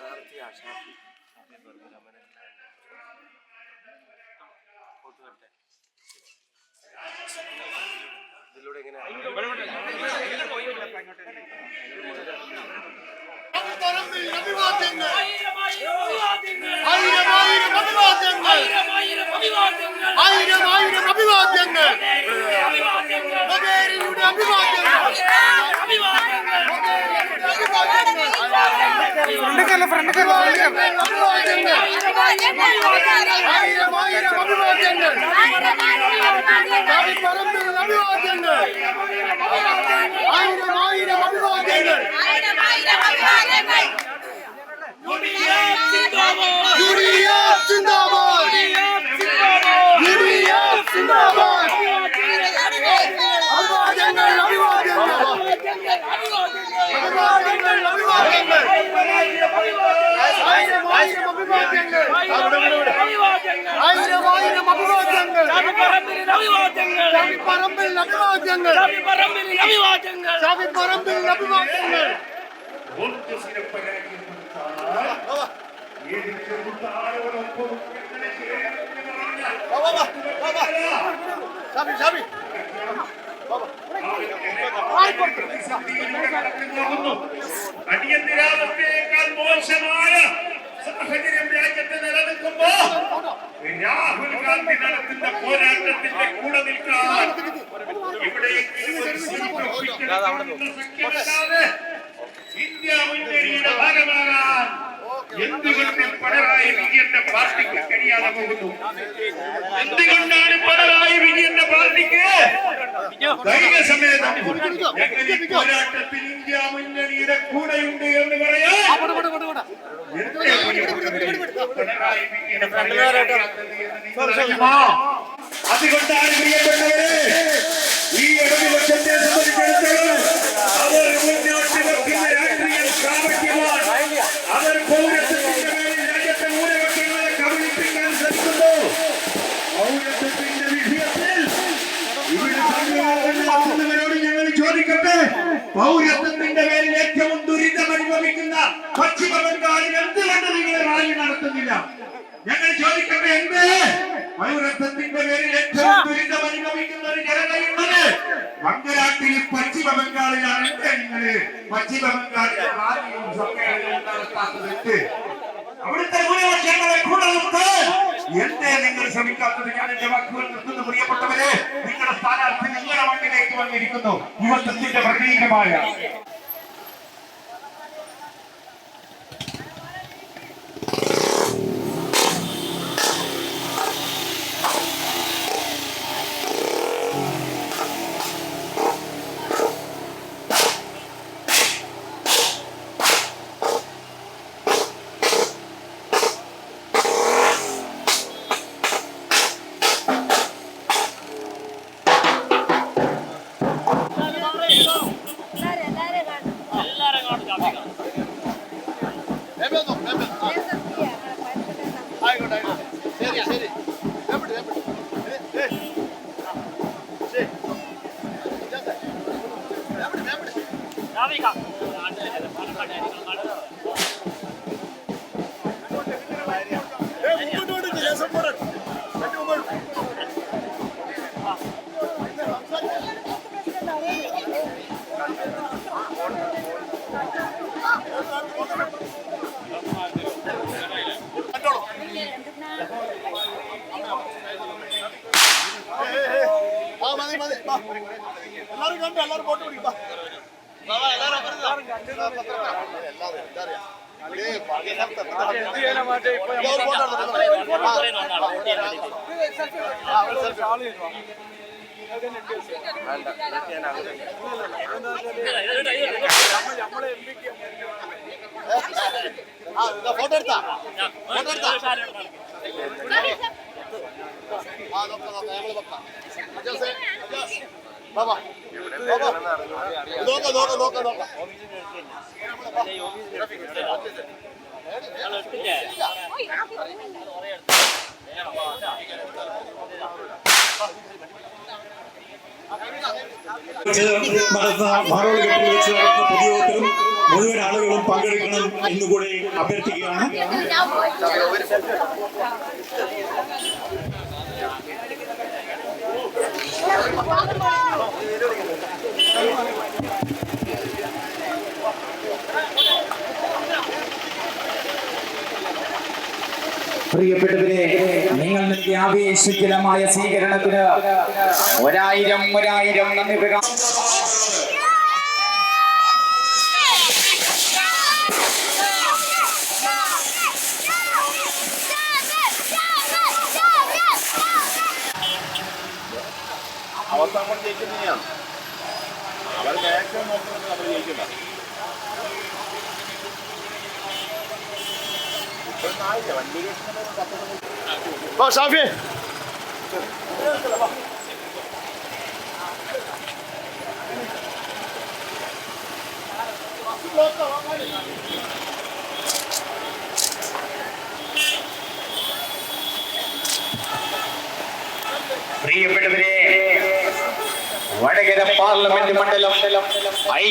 സ്ഥാനാർത്ഥി ആശാപ്പി ഇതിലൂടെ എങ്ങനെ ആയിരം ആയിരം അഭിവാദ്യങ്ങൾ. ആയിരം ആയിരം അഭിവാദ്യങ്ങൾ മൊബേരിയുടെ അഭിവാദ്യങ്ങൾ ഫ്രണ്ടിക്കല്ല ഫ്രണ്ടിക്കല്ല ഫ്രണ്ടിക്കല്ല അഭിവാദ്യങ്ങൾ ആയിരം ആയിരം അഭിവാദ്യങ്ങൾ പറമ്പിൽ അഭിവാദ്യങ്ങൾ ആയിരം ആയിരം അഭിവാദ്യങ്ങൾ. പറമ്പിൽ അഭിവാദ്യങ്ങൾ. പറമ്പിൽ അഭിവാദ്യങ്ങൾ. ഷാബി ഷാബി നടക്കുന്നു അടിയന്തരാവസ്ഥയേക്കാൾ മോശമായ സാഹചര്യം രാജ്യത്ത് നിലനിൽക്കുമ്പോ രാഹുൽ ഗാന്ധി നടത്തുന്ന പോരാട്ടത്തിന്റെ കൂടെ നിൽക്കാൻ ഇവിടെ ഇന്ത്യ മുന്നണിയുടെ ഭാഗമാകാൻ എന്തുകൊണ്ട് പിണറായി വിജയന്റെ പാർട്ടിക്ക് കഴിയാതെ പോകുന്നു? എന്തുകൊണ്ടാണ് പിണറായി വിജയന്റെ പാർട്ടിക്ക് ധൈര്യസമേതം ഞങ്ങൾ ഈ പോരാട്ടത്തിൽ ഇന്ത്യ മുന്നണിയുടെ കൂടെയുണ്ട് എന്ന് പറയാൻ? അതുകൊണ്ടാണ് പ്രിയപ്പെട്ടവരെ ഈ ഇടതുപക്ഷത്തെ സംബന്ധിച്ചിടത്തോളം പശ്ചിമ ബംഗാളിൽ എന്തുകൊണ്ട് നിങ്ങൾ റാലി നടത്തുന്നില്ല? ഞങ്ങൾ ചോദിക്കട്ടെ എന്ത്? പൗരത്വത്തിന്റെ പേരിൽ ഏറ്റവും ദുരിതം അനുഭവിക്കുന്ന ഒരു ജനതയുള്ളത് മംഗലാട്ടിൽ പശ്ചിമ ബംഗാളിലാണ്. എന്തേ നിങ്ങൾ? പശ്ചിമ ബംഗാളിലെ റാലിയും സമ്മേളനവും നടത്താത്തത് അവിടുത്തെ ഭൂരിപക്ഷങ്ങളെ കൂടെ നിർത്താൻ എന്തേ നിങ്ങൾ ശ്രമിക്കാത്തത്? ഞാൻ എന്റെ വാക്കുകൾ നിർത്തുന്നു പ്രിയപ്പെട്ടവരെ. നിങ്ങളുടെ സ്ഥാനാർത്ഥി നിങ്ങളുടെ മണ്ണിലേക്ക് വന്നിരിക്കുന്നു. യുവത്വത്തിന്റെ പ്രതീകമായ Bueno, me ഏയ്, പണി കണ്ടു? ഒരു ഫോട്ടോ ഒരു ഫോട്ടോ. എടുത്താ. ഫോട്ടോ എടുത്താ. ആ ഞങ്ങൾ വെക്കാം നടന്ന മുഴുവൻ ആളുകളും പങ്കെടുക്കണം എന്നുകൂടി അഭ്യർത്ഥിക്കുകയാണ്. പ്രിയപ്പെട്ടവരെ നിങ്ങൾ നൽകിയ ആവേശജലമായ സ്വീകരണത്തിന് ഒരായിരം ഒരായിരം നന്ദി പ്രകാശം ജയിക്കുന്നതാണ് അവർ മാക്സിമം നോക്കുന്നത് നമ്മൾ ജയിക്കില്ല. ഷാഫി. പ്രിയപ്പെട്ടവരെ വടകര പാർലമെന്റ് മണ്ഡലം ഐ